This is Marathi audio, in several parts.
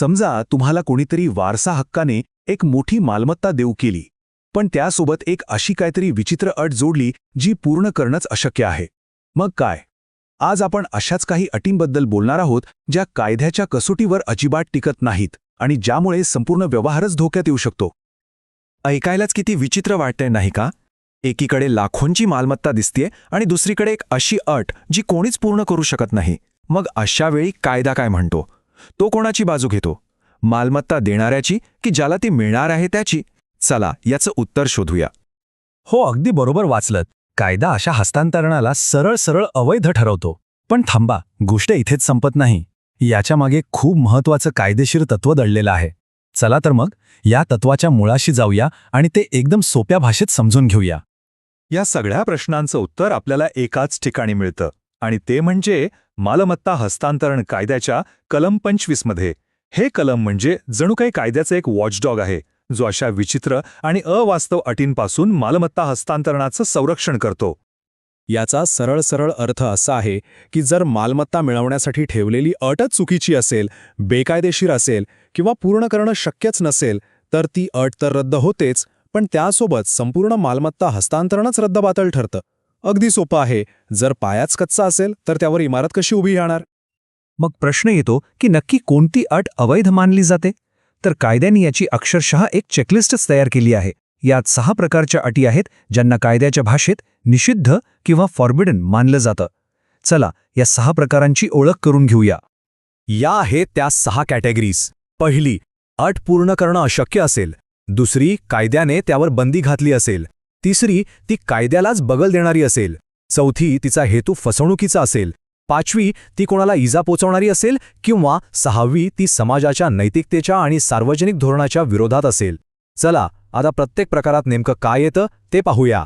समजा तुम्हाला कोणीतरी वारसा हक्काने एक मोठी मालमत्ता देऊ केली पण त्यासोबत एक अशी काहीतरी विचित्र अट जोडली जी पूर्ण करणंच अशक्य आहे. मग काय? आज आपण अशाच काही अटींबद्दल बोलणार आहोत ज्या कायद्याच्या कसोटीवर अजिबात टिकत नाहीत आणि ज्यामुळे संपूर्ण व्यवहारच धोक्यात येऊ शकतो. ऐकायलाच किती विचित्र वाटतंय नाही का? एकीकडे लाखोंची मालमत्ता दिसतेय आणि दुसरीकडे एक अशी अट जी कोणीच पूर्ण करू शकत नाही. मग अशावेळी कायदा काय म्हणतो? तो कोणाची बाजू घेतो? मालमत्ता देणाऱ्याची की ज्याला ती मिळणार आहे त्याची? चला याचं उत्तर शोधूया. हो अगदी बरोबर वाचलत. कायदा अशा हस्तांतरणाला सरळ सरळ अवैध ठरवतो. पण थांबा गोष्ट इथेच संपत नाही. याच्या मागे खूप महत्वाचं कायदेशीर तत्व दडलेलं आहे. चला तर मग या तत्वाच्या मुळाशी जाऊया आणि ते एकदम सोप्या भाषेत समजून घेऊया. या सगळ्या प्रश्नांचं उत्तर आपल्याला एकाच ठिकाणी मिळतं. आणि ते म्हणजे मालमत्ता हस्तांतरण कायद्याच्या कलम पंचवीसमध्ये हे कलम म्हणजे जणू काही कायद्याचं एक वॉचडॉग आहे जो अशा विचित्र आणि अवास्तव अटींपासून मालमत्ता हस्तांतरणाचं संरक्षण करतो. याचा सरळ सरळ अर्थ असा आहे की जर मालमत्ता मिळवण्यासाठी ठेवलेली अटच चुकीची असेल बेकायदेशीर असेल किंवा पूर्ण करणं शक्यच नसेल तर ती अट तर रद्द होतेच पण त्यासोबत संपूर्ण मालमत्ता हस्तांतरणच रद्दबातल ठरतं. अगदी सोपं आहे. जर पायाच कच्चा असेल तर त्यावर इमारत कशी उभी राहणार? मग प्रश्न येतो की नक्की कोणती अट अवैध मानली जाते? तर कायद्याने याची अक्षरशः एक चेकलिस्टच तयार केली आहे. यात सहा प्रकारच्या अटी आहेत ज्यांना कायद्याच्या भाषेत निषिद्ध किंवा फॉर्बिडन मानलं जातं. चला या सहा प्रकारांची ओळख करून घेऊया. या आहेत त्या सहा कॅटेगरीज पहिली अट पूर्ण करणं अशक्य असेल. दुसरी कायद्याने त्यावर बंदी घातली असेल. तिसरी ती कायद्यालाच बगल देणारी असेल. चौथी तिचा हेतू फसवणुकीचा असेल. पाचवी ती कोणाला इजा पोचवणारी असेल किंवा सहावी ती समाजाच्या नैतिकतेच्या आणि सार्वजनिक धोरणाच्या विरोधात असेल. चला आता प्रत्येक प्रकारात नेमकं काय येतं ते पाहूया.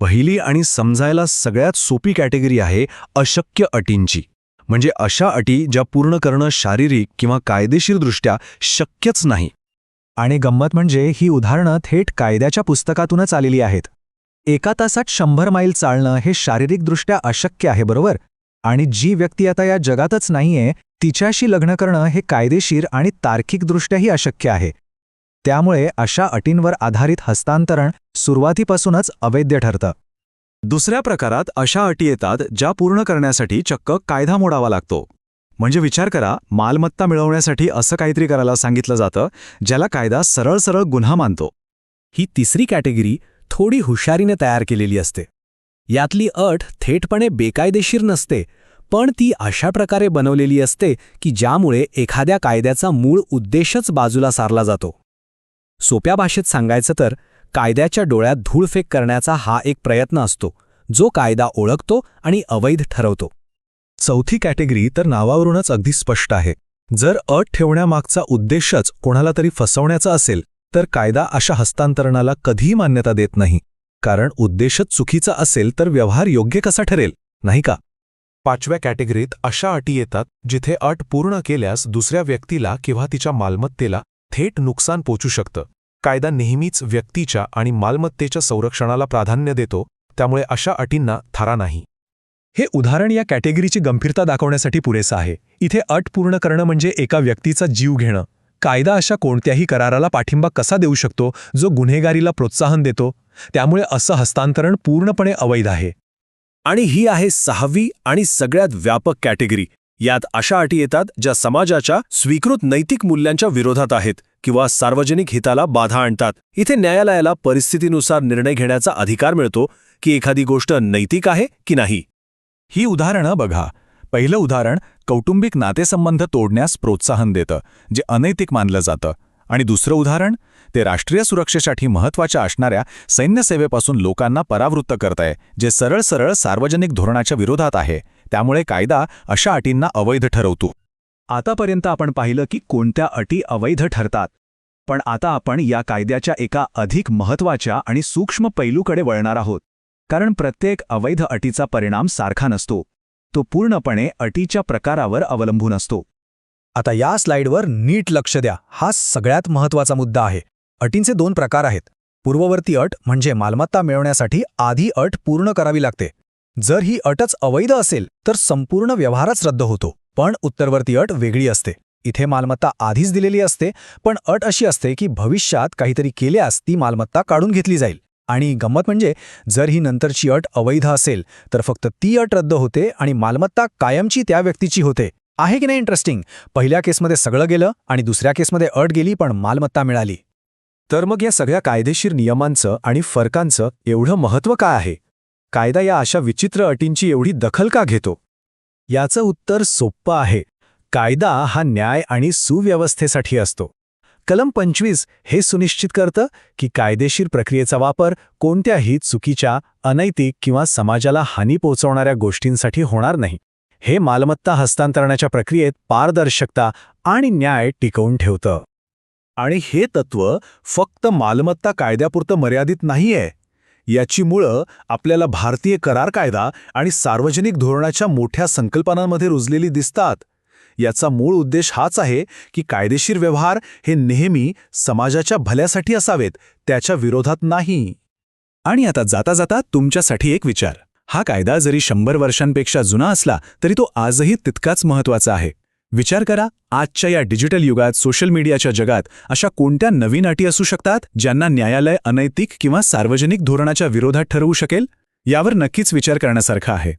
पहिली आणि समजायला सगळ्यात सोपी कॅटेगरी आहे अशक्य अटींची. म्हणजे अशा अटी ज्या पूर्ण करणं शारीरिक किंवा कायदेशीरदृष्ट्या शक्यच नाही. आणि गंमत म्हणजे ही उदाहरणं थेट कायद्याच्या पुस्तकातूनच आलेली आहेत. एका तासात शंभर माईल चालणं हे शारीरिकदृष्ट्या अशक्य आहे बरोबर? आणि जी व्यक्ती आता या जगातच नाहीये तिच्याशी लग्न करणं हे कायदेशीर आणि तार्किकदृष्ट्याही अशक्य आहे. त्यामुळे अशा अटींवर आधारित हस्तांतरण सुरुवातीपासूनच अवैध ठरतं. दुसऱ्या प्रकारात अशा अटी येतात ज्या पूर्ण करण्यासाठी चक्क कायदा मोडावा लागतो. म्हणजे विचार करा मालमत्ता मिळवण्यासाठी असं काहीतरी करायला सांगितलं जातं ज्याला कायदा सरळ सरळ गुन्हा मानतो. ही तिसरी कॅटेगरी थोडी हुशारीने तयार केलेली असते. यातली अट थेटपणे बेकायदेशीर नसते पण ती अशा प्रकारे बनवलेली असते की ज्यामुळे एखाद्या कायद्याचा मूळ उद्देशच बाजूला सारला जातो. सोप्या भाषेत सांगायचं तर कायद्याच्या डोळ्यात धूळफेक करण्याचा हा एक प्रयत्न असतो जो कायदा ओळखतो आणि अवैध ठरवतो. चौथी कॅटेगरी तर नावावरूनच अगदी स्पष्ट आहे. जर अट ठेवण्यामागचा उद्देशच कोणाला तरी फसवण्याचा असेल तर कायदा अशा हस्तांतरणाला कधीही मान्यता देत नाही. कारण उद्देशच चुकीचा असेल तर व्यवहार योग्य कसा ठरेल नाही का? पाचव्या कॅटेगरीत अशा अटी येतात जिथे अट पूर्ण केल्यास दुसऱ्या व्यक्तीला किंवा तिच्या मालमत्तेला थेट नुकसान पोचू शकतं. कायदा नेहमीच व्यक्तीच्या आणि मालमत्तेच्या संरक्षणाला प्राधान्य देतो त्यामुळे अशा अटींना थारा नाही. हे उदाहरण या कॅटेगरीची गंभीरता दाखवण्यासाठी पुरेसं आहे. इथे अट पूर्ण करणं म्हणजे एका व्यक्तीचा जीव घेणं. कायदा अशा कोणत्याही कराराला पाठिंबा कसा देऊ शकतो जो गुन्हेगारीला प्रोत्साहन देतो त्यामुळे असं हस्तांतरण पूर्णपणे अवैध आहे. आणि ही आहे सहावी आणि सगळ्यात व्यापक कॅटेगरी. यात अशा अटी येतात ज्या समाजाच्या स्वीकृत नैतिक मूल्यांच्या विरोधात आहेत किंवा सार्वजनिक हिताला बाधा आणतात. इथे न्यायालयाला परिस्थितीनुसार निर्णय घेण्याचा अधिकार मिळतो की एखादी गोष्ट नैतिक आहे की नाही. ही उदाहरणं बघा. पहिलं उदाहरण कौटुंबिक नातेसंबंध तोडण्यास प्रोत्साहन देतं जे अनैतिक मानलं जातं. आणि दुसरं उदाहरण ते राष्ट्रीय सुरक्षेसाठी महत्त्वाच्या असणाऱ्या सैन्यसेवेपासून लोकांना परावृत्त करतंय जे सरळ सरळ सार्वजनिक धोरणाच्या विरोधात आहे. त्यामुळे कायदा अशा अटींना अवैध ठरवतो. आतापर्यंत आपण पाहिलं की कोणत्या अटी अवैध ठरतात. पण आता आपण या कायद्याच्या एका अधिक महत्त्वाच्या आणि सूक्ष्म पैलूकडे वळणार आहोत. कारण प्रत्येक अवैध अटीचा परिणाम सारखा नसतो. तो पूर्णपणे अटीच्या प्रकारावर अवलंबून असतो. आता या स्लाइडवर नीट लक्ष द्या. हा सगळ्यात महत्त्वाचा मुद्दा आहे. अटींचे दोन प्रकार आहेत. पूर्ववर्ती अट म्हणजे मालमत्ता मिळवण्यासाठी आधी अट पूर्ण करावी लागते. जर ही अटच अवैध असेल तर संपूर्ण व्यवहारच रद्द होतो. पण उत्तरवर्ती अट वेगळी असते. इथे मालमत्ता आधीच दिलेली असते पण अट अशी असते की भविष्यात काहीतरी केल्यास ती मालमत्ता काढून घेतली जाईल. आणि गंमत म्हणजे जर ही नंतरची अट अवैध असेल तर फक्त ती अट रद्द होते आणि मालमत्ता कायमची त्या व्यक्तीची होते. आहे की नाही इंटरेस्टिंग पहिल्या केसमध्ये सगळं गेलं आणि दुसऱ्या केसमध्ये अट गेली पण मालमत्ता मिळाली. तर मग या सगळ्या कायदेशीर नियमांचं आणि फरकांचं एवढं महत्त्व काय आहे? कायदा या अशा विचित्र अटींची एवढी दखल का घेतो? याचं उत्तर सोप्पं आहे. कायदा हा न्याय आणि सुव्यवस्थेसाठी असतो. कलम पंचवीस हे सुनिश्चित करतं की कायदेशीर प्रक्रियेचा वापर कोणत्याही चुकीच्या अनैतिक किंवा समाजाला हानी पोहोचवणाऱ्या गोष्टींसाठी होणार नाही. हे मालमत्ता हस्तांतरणाच्या प्रक्रियेत पारदर्शकता आणि न्याय टिकवून ठेवतं. आणि हे तत्व फक्त मालमत्ता कायद्यापुरतं मर्यादित नाहीये. याची मुळं आपल्याला भारतीय करार कायदा आणि सार्वजनिक धोरणाच्या मोठ्या संकल्पनांमध्ये रुजलेली दिसतात. याचा मूळ उद्देश हाच आहे की कायदेशीर व्यवहार हे नेहमी समाजाच्या भल्यासाठी असावेत त्याच्या विरोधात नाही. आणि आता जाता जाता तुमच्यासाठी एक विचार. हा कायदा जरी शंभर वर्षांपेक्षा जुना असला तरी तो आजही तितकाच महत्त्वाचा आहे. विचार करा आजच्या या डिजिटल युगात सोशल मीडियाच्या जगात अशा कोणत्या नवीन अटी असू शकतात ज्यांना न्यायालय अनैतिक किंवा सार्वजनिक धोरणाच्या विरोधात ठरवू शकेल? यावर नक्कीच विचार करण्यासारखा आहे.